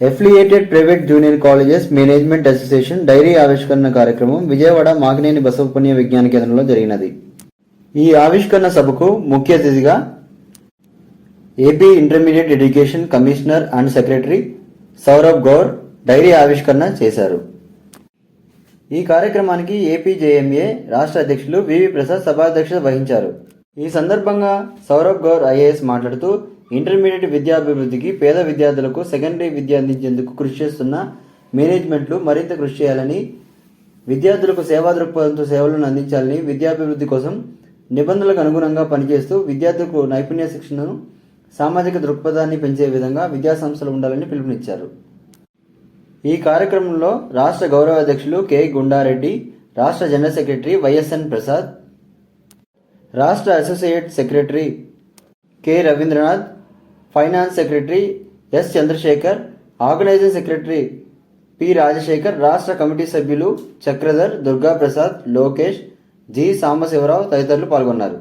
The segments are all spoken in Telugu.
Affiliated private junior colleges management association diary ఆవిష్కరణ కార్యక్రమం విజయవాడ మాకినేని బసవపుణ్య విజ్ఞాన కేంద్రంలో జరిగినది. ఈ ఆవిష్కరణ సభకు ముఖ్య అతిథిగా AP intermediate education commissioner and secretary Saurabh Gaur diary ఆవిష్కరణ చేశారు. ఈ కార్యక్రమానికి ఏపీ జేఎంఏ రాష్ట్ర అధ్యక్షులు వివి ప్రసాద్ సభాధ్యక్షత వహించారు. ఈ సందర్భంగా సౌరభ్ గౌర్ ఐఏఎస్ మాట్లాడుతూ ఇంటర్మీడియట్ విద్యాభివృద్ధికి పేద విద్యార్థులకు సెకండరీ విద్య అందించేందుకు కృషి చేస్తున్న మేనేజ్మెంట్లు మరింత కృషి చేయాలని విద్యార్థులకు సేవా దృక్పథంతో సేవలను అందించాలని విద్యాభివృద్ధి కోసం నిబంధనలకు అనుగుణంగా పనిచేస్తూ విద్యార్థులకు నైపుణ్య శిక్షణను సామాజిక దృక్పథాన్ని పెంచే విధంగా విద్యాసంస్థలు ఉండాలని పిలుపునిచ్చారు. ఈ కార్యక్రమంలో రాష్ట్ర గౌరవ అధ్యక్షులు కె. గుండారెడ్డి రాష్ట్ర జనరల్ సెక్రటరీ వైఎస్ఎన్ ప్రసాద్ రాష్ట్ర associate secretary K. Ravindranath finance secretary S Chandrasekhar organizing secretary P Rajasekhar రాష్ట్ర కమిటీ సభ్యులు చక్రధర్ దుర్గాప్రసాద్ లోకేష్ జి సాంబశివరావు తదితరులు పాల్గొన్నారు.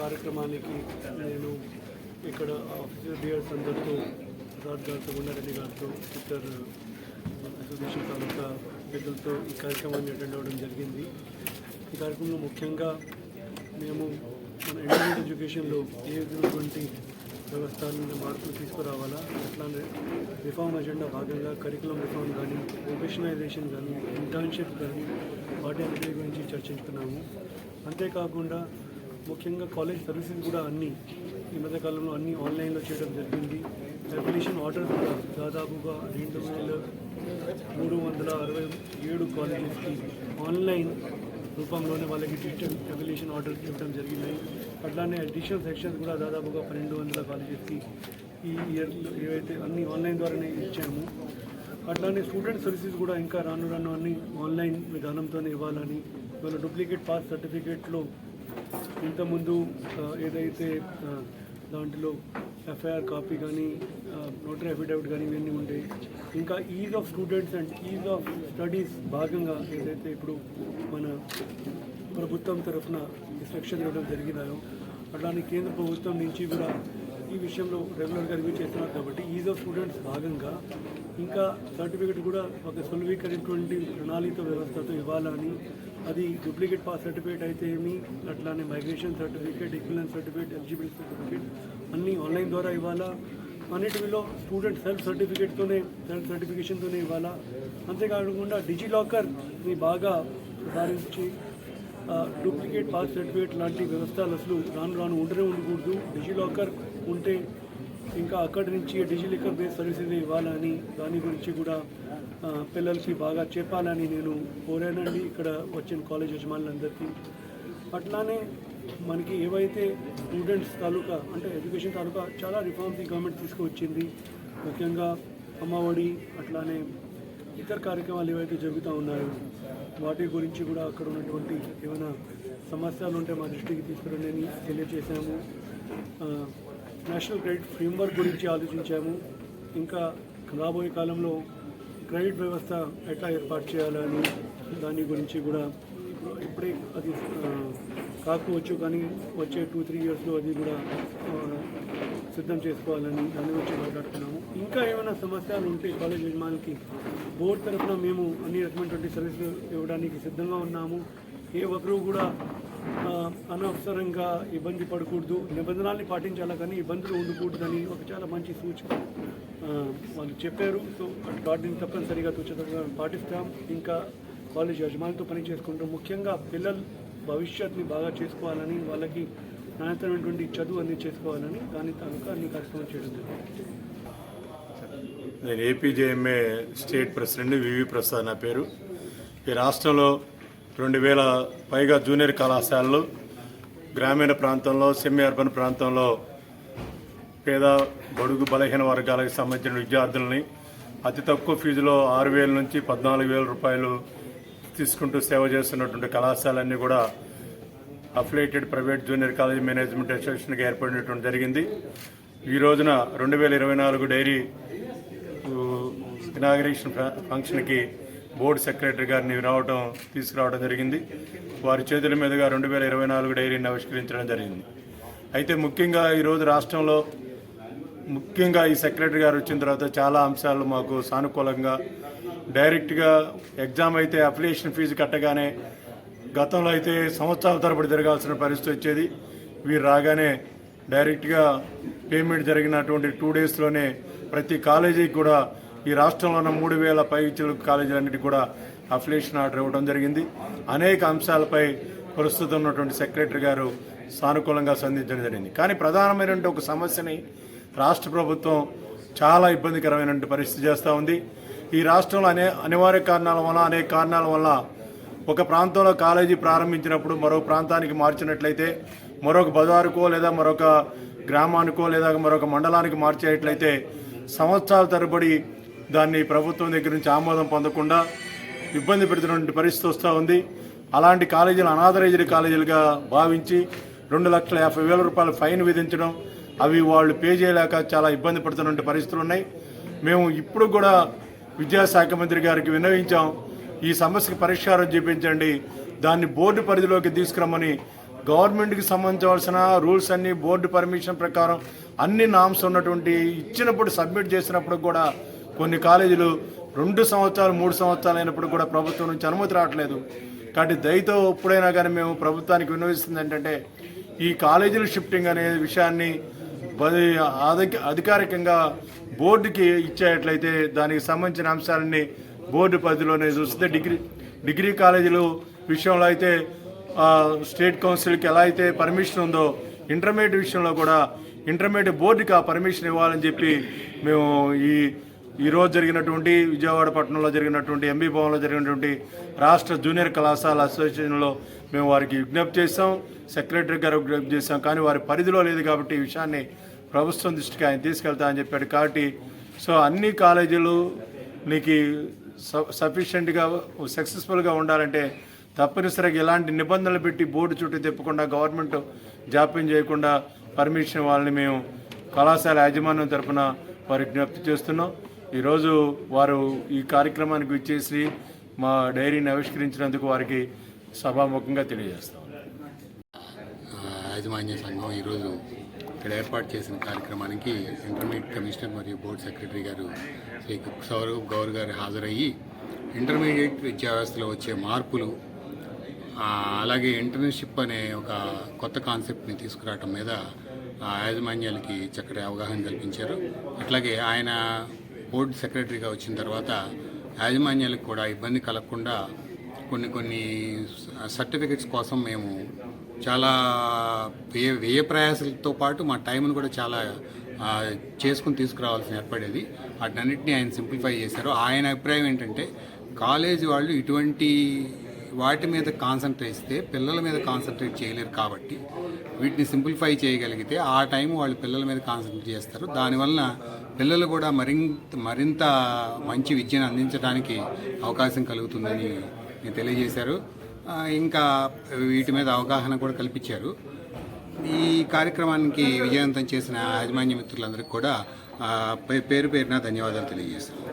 కార్యక్రమానికి నేను ఇక్కడ ఆఫీసర్ బియర్స్ అందరితో ప్రసాద్ గారితో గుండారెడ్డి గారితో ఇతర అసోసియేషన్ తాలూకా పెద్దలతో ఈ కార్యక్రమాన్ని అటెండ్ అవ్వడం జరిగింది. ఈ కార్యక్రమంలో ముఖ్యంగా మేము మన ఇంటర్మీడియట్ ఎడ్యుకేషన్లో ఏ విధమైనటువంటి వ్యవస్థలను మార్పులు తీసుకురావాలా అట్లానే రిఫార్మ్ అజెండా భాగంగా కరికులం రిఫార్మ్ కానీ ప్రొఫెషనలైజేషన్ కానీ ఇంటర్న్షిప్ కానీ వాటి గురించి చర్చించుకున్నాము. అంతేకాకుండా ముఖ్యంగా కాలేజ్ సర్వీసెస్ కూడా అన్నీ ఈ మధ్యకాలంలో అన్నీ ఆన్లైన్లో చేయడం జరిగింది. రెగ్యులేషన్ ఆర్డర్ కూడా దాదాపుగా రెండు వేల మూడు వందల అరవై ఏడు కాలేజెస్కి ఆన్లైన్ రూపంలోనే వాళ్ళకి డిజిటల్ రెగ్యులేషన్ ఆర్డర్ ఇవ్వడం జరిగినాయి అట్లానే అడిషనల్ సెక్షన్స్ కూడా దాదాపుగా పన్నెండు వందల కాలేజెస్కి ఈ ఇయర్లో ఏవైతే అన్ని ఆన్లైన్ ద్వారానే ఇచ్చాము. అట్లానే స్టూడెంట్ సర్వీసెస్ కూడా ఇంకా రాను రాను అన్ని ఆన్లైన్ విధానంతోనే ఇవ్వాలని వాళ్ళ డూప్లికేట్ పాస్ సర్టిఫికేట్లో ఇంతకుముందు ఏదైతే దాంట్లో ఎఫ్ఐఆర్ కాపీ కానీ నోటరీ అఫిడవిట్ కానీ ఇవన్నీ ఉంటాయి ఇంకా ease of students and ease of studies భాగంగా ఏదైతే ఇప్పుడు మన ప్రభుత్వం తరఫున ఇన్స్ట్రక్షన్ ఇవ్వడం జరిగినాయో అట్లానే కేంద్ర ప్రభుత్వం నుంచి కూడా ఈ విషయంలో రెగ్యులర్గా రివ్యూ చేస్తున్నారు కాబట్టి ఈజ్ ఆఫ్ స్టూడెంట్స్ భాగంగా ఇంకా సర్టిఫికేట్ కూడా ఒక సులభీకరించినటువంటి ప్రణాళిక వ్యవస్థతో ఇవ్వాలని అది డూప్లికేట్ పాస్ సర్టిఫికేట్ అయితే ఏమి? అట్లానే migration certificate equivalence certificate eligibility certificate అన్నీ ఆన్లైన్ ద్వారా ఇవ్వాలా? అన్నిటిలో స్టూడెంట్ సెల్ఫ్ సర్టిఫికేట్తోనే సెల్ఫ్ సర్టిఫికేషన్తోనే ఇవ్వాలా? అంతేకాకుండా డిజిలాకర్ని బాగా సుధారించి డూప్లికేట్ పాస్ సర్టిఫికేట్ లాంటి వ్యవస్థలు అసలు రాను రాను ఉండనే ఉండకూడదు. డిజిలాకర్ ఉంటే ఇంకా అక్కడి నుంచి డిజిలికర్ బేస్ సర్వీసెస్ ఇవ్వాలని దాని గురించి కూడా పిల్లలకి బాగా చెప్పాలని నేను కోరానండి ఇక్కడ వచ్చిన కాలేజ్ యజమానులందరికీ. అట్లానే మనకి ఏవైతే స్టూడెంట్స్ తాలూకా అంటే ఎడ్యుకేషన్ తాలూకా చాలా రిఫార్మ్స్ ఈ గవర్నమెంట్ తీసుకువచ్చింది ముఖ్యంగా అమ్మఒడి అట్లానే ఇతర కార్యక్రమాలు ఏవైతే జరుగుతూ ఉన్నాయో వాటి గురించి కూడా అక్కడ ఉన్నటువంటి ఏమైనా సమస్యలు ఉంటే మా దృష్టికి తీసుకురండి అని తెలియజేశాము. నేషనల్ క్రెడిట్ ఫ్రేమ్వర్క్ గురించి ఆలోచించాము. ఇంకా రాబోయే కాలంలో క్రెడిట్ వ్యవస్థ ఎట్లా ఏర్పాటు చేయాలని దాని గురించి కూడా ఇప్పుడే అది కాకపోవచ్చు కానీ వచ్చే టూ త్రీ ఇయర్స్లో అది కూడా సిద్ధం చేసుకోవాలని దాని గురించి మాట్లాడుతున్నాము. ఇంకా ఏమైనా సమస్యలు ఉంటే కాలేజ్ యజమానికి బోర్డు తరఫున మేము అన్ని రకమైనటువంటి సర్వీసులు ఇవ్వడానికి సిద్ధంగా ఉన్నాము. ఏ ఒక్కరూ కూడా అనవసరంగా ఇబ్బంది పడకూడదు. నిబంధనల్ని పాటించాలా కానీ ఇబ్బందులు ఉండకూడదని ఒక చాలా మంచి సూచన వాళ్ళు చెప్పారు. సో వాటిని తప్పనిసరిగా తూచతగా పాటిస్తాం. ఇంకా కాలేజ్ యజమానితో పని చేసుకుంటూ. ముఖ్యంగా పిల్లలు భవిష్యత్తుని బాగా చేసుకోవాలని వాళ్ళకి నాణ్యతమైనటువంటి చదువు అన్ని చేసుకోవాలని దాని తాలూకా అన్ని కార్యక్రమాలు చేయడం జరిగింది. నేను APJMA state president VV Prasad నా పేరు. ఈ రాష్ట్రంలో రెండు వేల పైగా జూనియర్ కళాశాలలు గ్రామీణ ప్రాంతంలో సెమీ అర్బన్ ప్రాంతంలో పేద బడుగు బలహీన వర్గాలకు సంబంధించిన విద్యార్థులని అతి తక్కువ ఫీజులో ఆరు వేల నుంచి పద్నాలుగు వేల రూపాయలు తీసుకుంటూ సేవ చేస్తున్నటువంటి కళాశాలన్నీ కూడా affiliated private junior college management అసోసియేషన్గా ఏర్పడినటువంటి జరిగింది. ఈ రోజున రెండు వేల ఇరవై నాలుగు డైరీ ఇనాగరేషన్ ఫంక్షన్కి బోర్డు సెక్రటరీ గారిని రావడం తీసుకురావడం జరిగింది. వారి చేతుల మీదుగా రెండు వేల ఇరవై నాలుగు డైరీని ఆవిష్కరించడం జరిగింది. అయితే ముఖ్యంగా ఈరోజు రాష్ట్రంలో ముఖ్యంగా ఈ సెక్రటరీ గారు వచ్చిన తర్వాత చాలా అంశాలు మాకు సానుకూలంగా డైరెక్ట్గా ఎగ్జామ్ అయితే అప్లికేషన్ ఫీజు కట్టగానే గతంలో అయితే సంవత్సరాల తరబడి జరగాల్సిన పరిస్థితి వచ్చేది. వీరు రాగానే డైరెక్ట్గా పేమెంట్ జరిగినటువంటి టూ డేస్లోనే ప్రతి కాలేజీకి కూడా ఈ రాష్ట్రంలో ఉన్న మూడు వేల పైచలు కాలేజీలన్నిటి కూడా అఫిలేషన్ ఆర్డర్ ఇవ్వడం జరిగింది. అనేక అంశాలపై ప్రస్తుతం ఉన్నటువంటి సెక్రటరీ గారు సానుకూలంగా సంధించడం జరిగింది. కానీ ప్రధానమైనటువంటి ఒక సమస్యని రాష్ట్ర ప్రభుత్వం చాలా ఇబ్బందికరమైనటువంటి పరిస్థితి చేస్తూ ఉంది. ఈ రాష్ట్రంలో అనే అనివార్య కారణాల వల్ల అనేక కారణాల వల్ల ఒక ప్రాంతంలో కాలేజీ ప్రారంభించినప్పుడు మరో ప్రాంతానికి మార్చినట్లయితే మరొక బజారుకో లేదా మరొక గ్రామానికో లేదా మరొక మండలానికి మార్చేట్లయితే సంవత్సరాల తరబడి దాన్ని ప్రభుత్వం దగ్గర నుంచి ఆమోదం పొందకుండా ఇబ్బంది పెడుతున్నటువంటి పరిస్థితి వస్తూ ఉంది. అలాంటి కాలేజీలు అనాథరైజ్డ్ కాలేజీలుగా భావించి రెండు లక్షల యాభై వేల రూపాయల ఫైన్ విధించడం అవి వాళ్ళు పే చేయలేక చాలా ఇబ్బంది పడుతున్నటువంటి పరిస్థితులు ఉన్నాయి. మేము ఇప్పుడు కూడా విద్యాశాఖ మంత్రి గారికి విన్నవించాం ఈ సమస్యకు పరిష్కారం చూపించండి దాన్ని బోర్డు పరిధిలోకి తీసుకురమ్మని. గవర్నమెంట్కి సంబంధించవలసిన రూల్స్ అన్ని బోర్డు పర్మిషన్ ప్రకారం అన్ని నామ్స్ ఉన్నటువంటి ఇచ్చినప్పుడు సబ్మిట్ చేసినప్పుడు కూడా కొన్ని కాలేజీలు రెండు సంవత్సరాలు మూడు సంవత్సరాలు అయినప్పుడు కూడా ప్రభుత్వం నుంచి అనుమతి రావట్లేదు. కాబట్టి దయతో ఎప్పుడైనా కానీ మేము ప్రభుత్వానికి విన్నవిస్తుంది ఏంటంటే ఈ కాలేజీల షిఫ్టింగ్ అనే విషయాన్ని అధికారికంగా బోర్డుకి ఇచ్చేట్లయితే దానికి సంబంధించిన అంశాలన్నీ బోర్డు పరిధిలోనే చూస్తే డిగ్రీ డిగ్రీ కాలేజీలు విషయంలో అయితే స్టేట్ కౌన్సిల్కి ఎలా అయితే పర్మిషన్ ఉందో ఇంటర్మీడియట్ విషయంలో కూడా ఇంటర్మీడియట్ బోర్డుకి ఆ పర్మిషన్ ఇవ్వాలని చెప్పి మేము ఈ ఈ రోజు జరిగినటువంటి విజయవాడ పట్టణంలో జరిగినటువంటి ఎంబీ భవన్లో జరిగినటువంటి రాష్ట్ర జూనియర్ కళాశాల అసోసియేషన్లో మేము వారికి విజ్ఞప్తి చేస్తాం సెక్రటరీ గారు విజ్ఞప్తి చేసాం కానీ వారి పరిధిలో లేదు కాబట్టి ఈ విషయాన్ని ప్రభుత్వం దృష్టికి ఆయన తీసుకెళ్తా అని చెప్పాడు. కాబట్టి సో అన్ని కాలేజీలు నీకు సఫిషియెంట్గా సక్సెస్ఫుల్గా ఉండాలంటే తప్పనిసరిగా ఎలాంటి నిబంధనలు పెట్టి బోర్డు చుట్టూ తిప్పకుండా గవర్నమెంట్ జాప్యం చేయకుండా పర్మిషన్ వాళ్ళని మేము కళాశాల యాజమాన్యం తరపున వారికి విజ్ఞప్తి చేస్తున్నాం. ఈరోజు వారు ఈ కార్యక్రమానికి వచ్చేసి మా డైరీని ఆవిష్కరించినందుకు వారికి సభాముఖంగా తెలియజేస్తాం యాజమాన్య సంఘం ఈరోజు ఇక్కడ ఏర్పాటు చేసిన కార్యక్రమానికి ఇంటర్మీడియట్ కమిషనర్ మరియు బోర్డు సెక్రటరీ గారు శ్రీ సౌరవ్ గౌర్ గారు హాజరయ్యి ఇంటర్మీడియట్ విద్యా వ్యవస్థలో వచ్చే మార్పులు అలాగే ఇంటర్న్షిప్ అనే ఒక కొత్త కాన్సెప్ట్ని తీసుకురావటం మీద ఆ యాజమాన్యాలకి చక్కటి అవగాహన కల్పించారు. అట్లాగే ఆయన బోర్డు సెక్రటరీగా వచ్చిన తర్వాత యాజమాన్యాలకు కూడా ఇబ్బంది కలగకుండా కొన్ని కొన్ని సర్టిఫికెట్స్ కోసం మేము చాలా వ్యయ వ్యయ ప్రయాసాలతో పాటు మా టైంను కూడా చాలా చేసుకుని తీసుకురావాల్సిన ఏర్పడేది. వాటినన్నింటినీ ఆయన సింప్లిఫై చేశారు. ఆయన అభిప్రాయం ఏంటంటే కాలేజీ వాళ్ళు ఇటువంటి వాటి మీద కాన్సన్ట్రేట్ చేస్తే పిల్లల మీద కాన్సన్ట్రేట్ చేయలేరు కాబట్టి వీటిని సింప్లిఫై చేయగలిగితే ఆ టైం వాళ్ళు పిల్లల మీద కాన్సన్ట్రేట్ చేస్తారు. దానివల్ల పిల్లలు కూడా మరింత మరింత మంచి విద్యను అందించడానికి అవకాశం కలుగుతుందని తెలియజేశారు. ఇంకా వీటి మీద అవగాహన కూడా కల్పించారు. ఈ కార్యక్రమానికి విజయవంతం చేసిన యాజమాన్య మిత్రులందరికీ కూడా పేరు పేరున ధన్యవాదాలు తెలియజేశారు